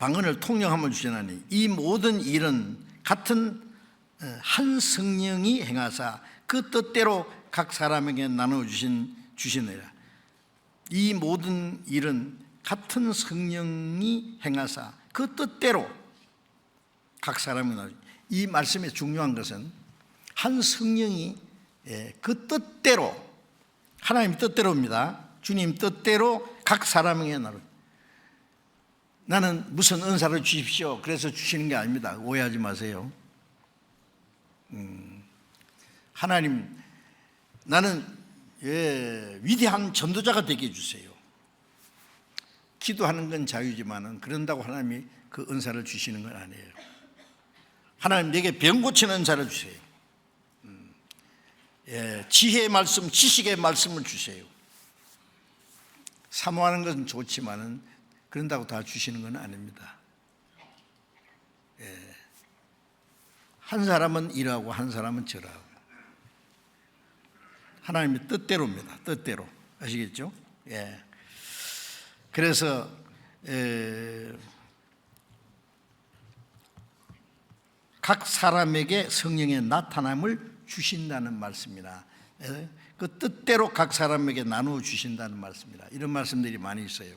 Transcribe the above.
방언을 통령함을 주시나니 이 모든 일은 같은 어, 한 성령이 행하사 그 뜻대로 각 사람에게 나눠 주신 주시느라. 이 모든 일은 같은 성령이 행하사 그 뜻대로 각 사람이 나눠 이 말씀의 중요한 것은 한 성령이 예, 그 뜻대로 하나님 뜻대로입니다. 주님 뜻대로 각 사람에게 나눠 나는 무슨 은사를 주십시오. 그래서 주시는 게 아닙니다. 오해하지 마세요. 음, 하나님, 나는 예, 위대한 전도자가 되게 해주세요. 기도하는 건 자유지만은 그런다고 하나님이 그 은사를 주시는 건 아니에요. 하나님 내게 병 고치는 은사를 주세요. 음, 예, 지혜의 말씀, 지식의 말씀을 주세요. 사모하는 것은 좋지만은 그런다고 다 주시는 건 아닙니다. 예. 한 사람은 이라고 한 사람은 저라고. 하나님의 뜻대로입니다. 뜻대로 아시겠죠? 예. 그래서 에, 각 사람에게 성령의 나타남을 주신다는 말씀이나 예, 그 뜻대로 각 사람에게 나누어 주신다는 말씀이라 이런 말씀들이 많이 있어요.